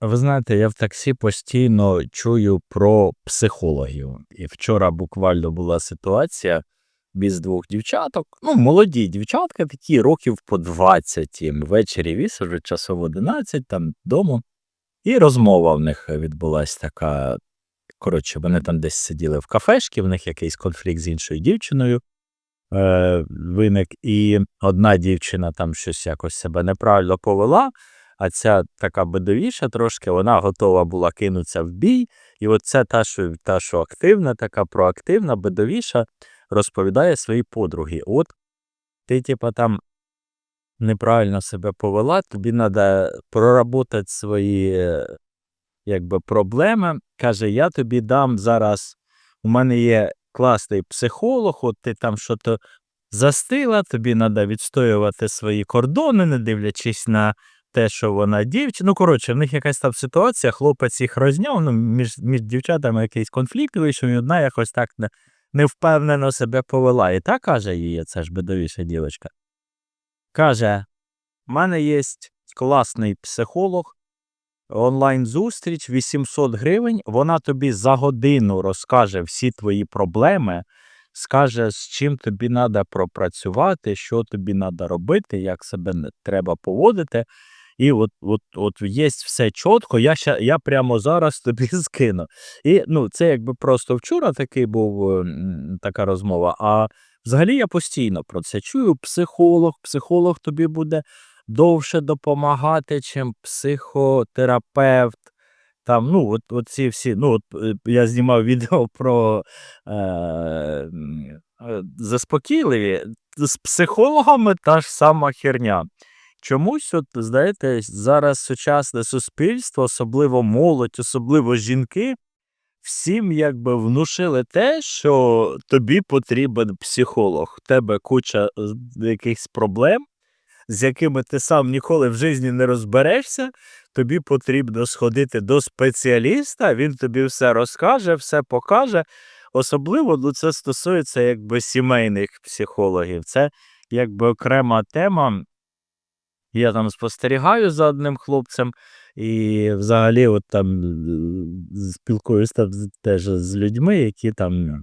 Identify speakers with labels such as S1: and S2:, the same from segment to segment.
S1: Ви знаєте, я в таксі постійно чую про психологів. І вчора буквально була ситуація без двох дівчаток. Ну, молоді дівчатка, такі років по 20 їм. Ввечері віз, вже часов 11, там вдома. І розмова в них відбулася така. Коротше, вони там десь сиділи в кафешці, в них якийсь конфлікт з іншою дівчиною е, виник, і одна дівчина там щось якось себе неправильно повела, а ця така бедовіша трошки, вона готова була кинутися в бій. І от це та, що, та, що активна, така проактивна, бедовіша, розповідає своїй подругі. От ти, типа, там неправильно себе повела, тобі треба проработати свої якби, проблеми. Каже, я тобі дам зараз, у мене є класний психолог, от ти там що то застила, тобі треба відстоювати свої кордони, не дивлячись на те, що вона дівчина. Ну, коротше, в них якась там ситуація, хлопець їх розняв, ну, між, між дівчатами якийсь конфлікт вийшов, і одна якось так не, невпевнено себе повела. І та каже їй, це ж бедовіша дівчинка. Каже: в мене є класний психолог, онлайн-зустріч 800 гривень. Вона тобі за годину розкаже всі твої проблеми, скаже, з чим тобі треба пропрацювати, що тобі треба робити, як себе треба поводити. І от, от, от є все чітко, я, ща, я прямо зараз тобі скину. І ну, це якби просто вчора такий був така розмова. А взагалі я постійно про це чую. Психолог, психолог тобі буде довше допомагати, чим психотерапевт. Там, ну, от, от ці всі, ну, от е, я знімав відео про е, е, заспокійливі. З психологами та ж сама херня. Чомусь, от, знаєте, зараз сучасне суспільство, особливо молодь, особливо жінки, всім якби внушили те, що тобі потрібен психолог. В тебе куча е, якихось проблем, з якими ти сам ніколи в житті не розберешся. Тобі потрібно сходити до спеціаліста, він тобі все розкаже, все покаже. Особливо ну, це стосується якби сімейних психологів. Це якби окрема тема. Я там спостерігаю за одним хлопцем, і взагалі, от там е, спілкуюся там теж з людьми, які там,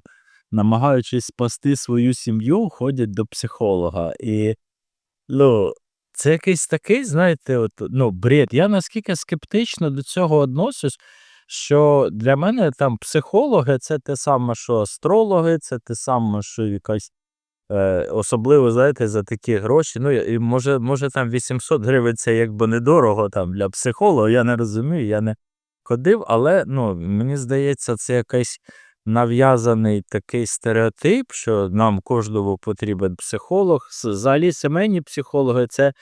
S1: намагаючись спасти свою сім'ю, ходять до психолога. І ну, це якийсь такий, знаєте, от, ну, бред. Я наскільки скептично до цього відношусь, що для мене там психологи це те саме, що астрологи, це те саме, що якась. Е, особливо, знаєте, за такі гроші. Ну, і може, може там 800 гривень це якби недорого там для психолога, я не розумію, я не ходив, але ну, мені здається, це якийсь нав'язаний такий стереотип, що нам кожному потрібен психолог. Взагалі, сімейні психологи це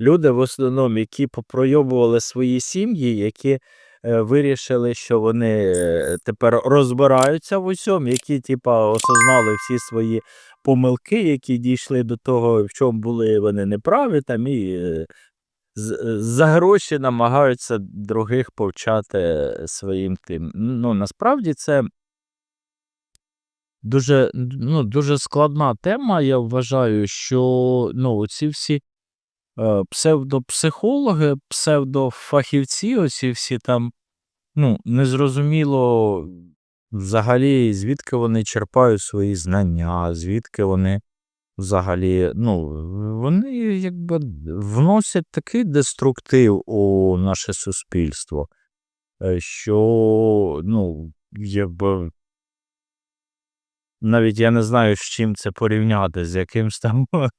S1: люди в основному, які попройобували свої сім'ї, які вирішили, що вони е, тепер розбираються в усьому, які, типа, осознали всі свої помилки, які дійшли до того, в чому були вони неправі, там і е, е, за гроші намагаються других повчати своїм тим. Ну, насправді це дуже, ну, дуже складна тема. Я вважаю, що ну, ці всі е, псевдопсихологи, псевдофахівці, оці всі там, ну, незрозуміло взагалі, звідки вони черпають свої знання, звідки вони взагалі, ну, вони якби вносять такий деструктив у наше суспільство, е, що, ну, якби. Навіть я не знаю, з чим це порівняти, з якимсь там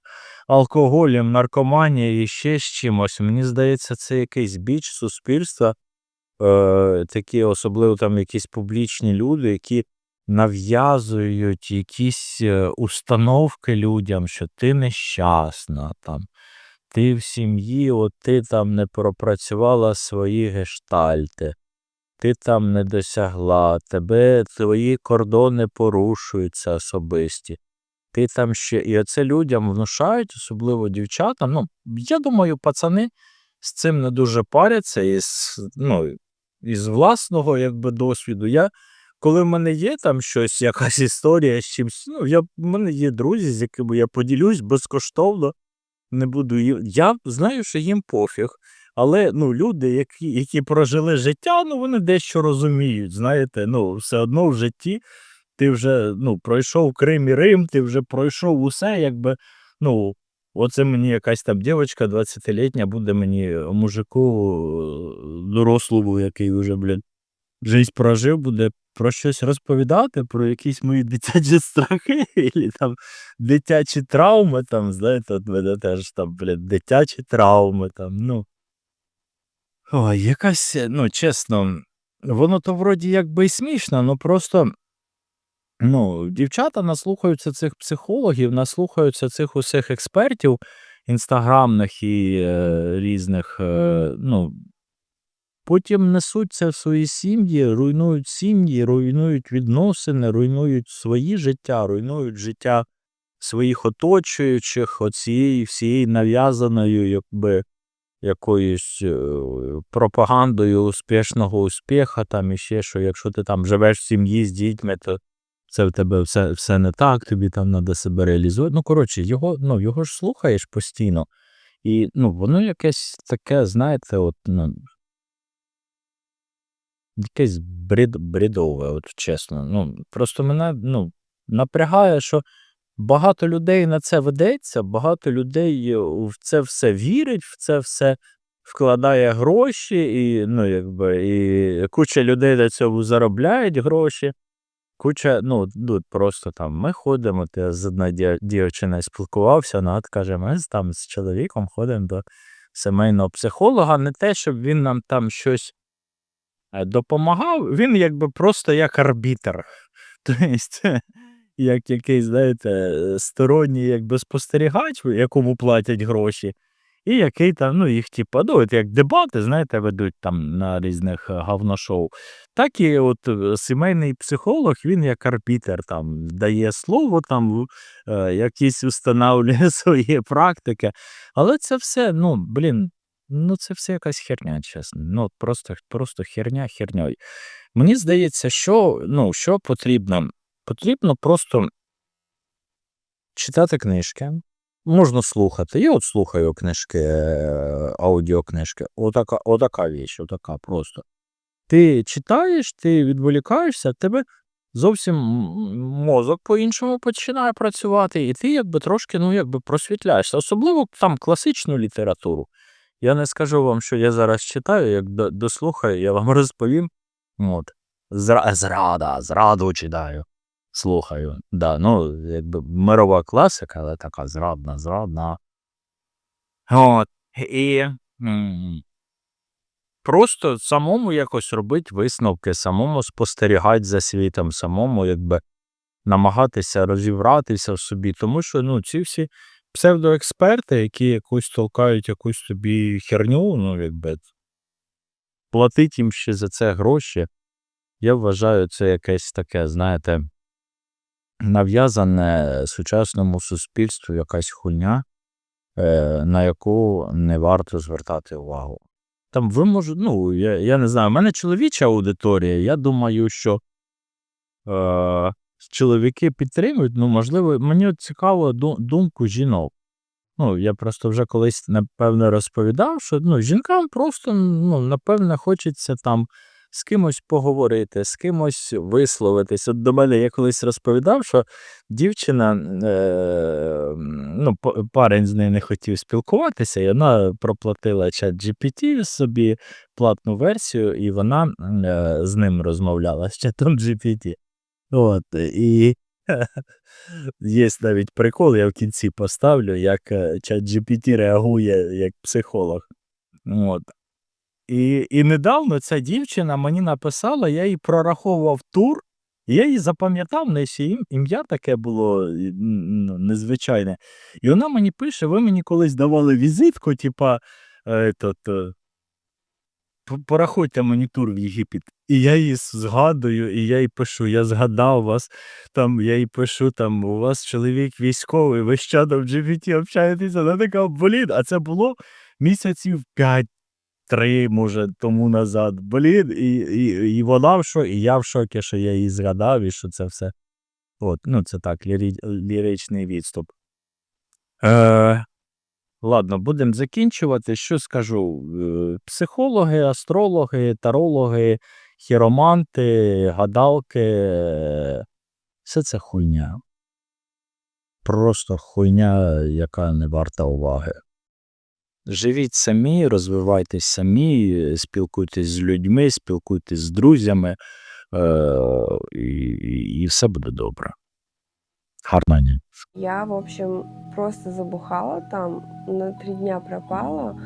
S1: алкоголем, наркоманією і ще з чимось. Мені здається, це якийсь біч суспільства, е, такі, особливо там якісь публічні люди, які нав'язують якісь е, установки людям, що ти нещасна, там, ти в сім'ї, от ти там не пропрацювала свої гештальти, ти там не досягла, тебе твої кордони порушуються особисті. Ти там ще. І оце людям внушають, особливо дівчатам. Ну, я думаю, пацани з цим не дуже паряться, із, ну, із власного якби, досвіду. Я, коли в мене є там щось, якась історія з чимось, ну, я, в мене є друзі, з якими я поділюсь безкоштовно, не буду. Я знаю, що їм пофіг. Але ну, люди, які, які прожили життя, ну вони дещо розуміють. Знаєте, ну, все одно в житті ти вже ну, пройшов Крим і Рим, ти вже пройшов усе, якби. ну, Оце мені якась там дівчинка 20-літня буде мені мужику е, дорослому, який вже, блін, життя прожив, буде про щось розповідати, про якісь мої дитячі страхи, і там дитячі травми, там, знаєте, от мене теж там, блін, дитячі травми, там, ну. Ой, якась, ну, чесно, воно то вроді якби і смішно, ну просто. Ну, дівчата наслухаються цих психологів, наслухаються цих усіх експертів інстаграмних і е, різних. Е, ну, потім несуть це в свої сім'ї, руйнують сім'ї, руйнують відносини, руйнують свої життя, руйнують життя своїх оточуючих, оцієї всієї нав'язаною, якби якоюсь е, пропагандою успішного успіха, там і ще що, якщо ти там живеш в сім'ї з дітьми, то це в тебе все все не так, тобі там треба себе реалізувати. Ну, коротше, його ну, його ж слухаєш постійно. І ну, воно якесь таке, знаєте, от, ну, якесь бред, бредове, от чесно. Ну, Просто мене ну, напрягає, що багато людей на це ведеться, багато людей в це все вірить, в це все вкладає гроші, і ну, якби, і куча людей на цьому заробляють гроші. Куча, ну, ну, просто там ми ходимо, ти з одною дівчиною спілкувався, вона каже, ми там з чоловіком ходимо до сімейного психолога. Не те, щоб він нам там щось е, допомагав, він якби просто як арбітр. Тобто, як якийсь, знаєте, сторонній якби спостерігач, якому платять гроші, і який там, ну, їх, типу, ну, от як дебати, знаєте, ведуть там на різних е, говношоу. Так і от е, сімейний психолог, він як арбітер там дає слово, там е, якісь встановлює свої практики. Але це все, ну, блін, ну це все якась херня, чесно. Ну, просто, просто херня херньою. Мені здається, що, ну, що потрібно? Потрібно просто читати книжки. Можна слухати. Я от слухаю книжки, е, аудіокнижки. Отака, отака віч, отака просто. Ти читаєш, ти відволікаєшся, тебе зовсім мозок по-іншому починає працювати, і ти якби трошки ну, якби просвітляєшся. Особливо там класичну літературу. Я не скажу вам, що я зараз читаю, як дослухаю, я вам розповім. От. Зра- зрада, зраду читаю. Слухаю. Да, ну, якби мирова класика, але така зрадна, зрадна. От. І просто самому якось робити висновки, самому спостерігати за світом, самому якби намагатися розібратися в собі. Тому що ну, ці всі псевдоексперти, які якусь толкають якусь собі херню, ну, якби платить їм ще за це гроші. Я вважаю, це якесь таке, знаєте, нав'язане сучасному суспільству якась хуйня, е, на яку не варто звертати увагу. Там ви можете, ну, я, я не знаю, в мене чоловіча аудиторія, я думаю, що е, чоловіки підтримують, ну, можливо, мені цікаво думку жінок. Ну, я просто вже колись, напевно, розповідав, що ну, жінкам просто, ну, напевно, хочеться там з кимось поговорити, з кимось висловитись. От до мене я колись розповідав, що дівчина, е, ну, парень з нею не хотів спілкуватися, і вона проплатила чат GPT собі платну версію, і вона е, з ним розмовляла з чатом GPT. От, і є навіть прикол, я в кінці поставлю, як е, чат GPT реагує як психолог. От. І, і недавно ця дівчина мені написала, я їй прораховував тур, і я її запам'ятав, в неї ще ім- ім'я таке було ну, незвичайне. І вона мені пише: ви мені колись давали візитку, типа, е, порахуйте мені тур в Єгипет. І я її згадую, і я їй пишу, я згадав вас, там, я їй пишу, там, у вас чоловік військовий, ви з чатом GPT общаєтеся, вона така, блін, а це було місяців 5 три, може, тому назад. Блін, і, і, і вона в шокі, і я в шокі, що я її згадав, і що це все. От, ну, це так, лірі, ліричний відступ. Е, Ладно, будемо закінчувати. Що скажу? Е, Психологи, астрологи, тарологи, хіроманти, гадалки. Все це хуйня. Просто хуйня, яка не варта уваги. Живіть самі, розвивайтесь самі, спілкуйтесь з людьми, спілкуйтесь з друзями, е, і, і, і все буде добре. Гарна ніч.
S2: Я, в общем, просто забухала там, на три дня пропала,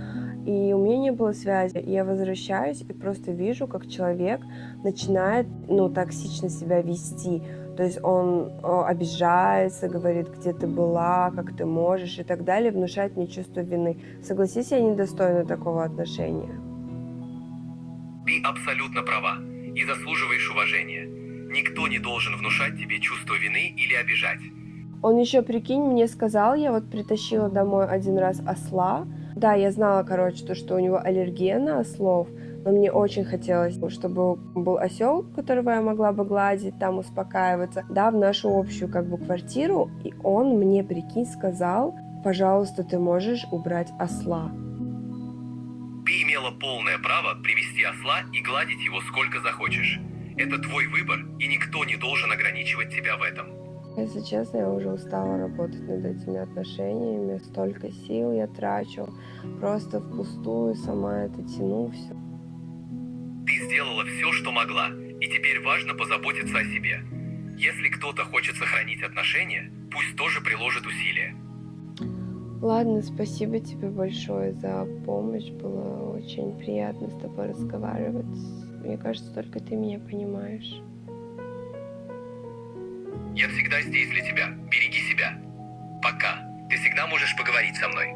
S2: и у меня не было связи. Я возвращаюсь и просто вижу, как человек начинает, ну, токсично себя вести. То есть он о, обижается, говорит, где ты была, как ты можешь и так далее, внушает мне чувство вины. Согласись, я недостойна такого отношения.
S3: Ты абсолютно права и заслуживаешь уважения. Никто не должен внушать тебе чувство вины или обижать.
S2: Он еще, прикинь, мне сказал, я вот притащила домой один раз осла. Да, я знала, короче, то, что у него аллергия на ослов, но мне очень хотелось, чтобы был осел, которого я могла бы гладить, там успокаиваться, да, в нашу общую как бы квартиру. И он мне, прикинь, сказал, пожалуйста, ты можешь убрать осла.
S3: Ты имела полное право привести осла и гладить его сколько захочешь. Это твой выбор, и никто не должен ограничивать тебя в этом.
S2: Если честно, я уже устала работать над этими отношениями. Столько сил я трачу. Просто впустую сама это тяну все.
S3: Ты сделала все, что могла, и теперь важно позаботиться о себе. Если кто-то хочет сохранить отношения, пусть тоже приложит усилия.
S2: Ладно, спасибо тебе большое за помощь. Было очень приятно с тобой разговаривать. Мне кажется, только ты меня понимаешь.
S3: Я всегда здесь для тебя. Береги себя. Пока. Ты всегда можешь поговорить со мной.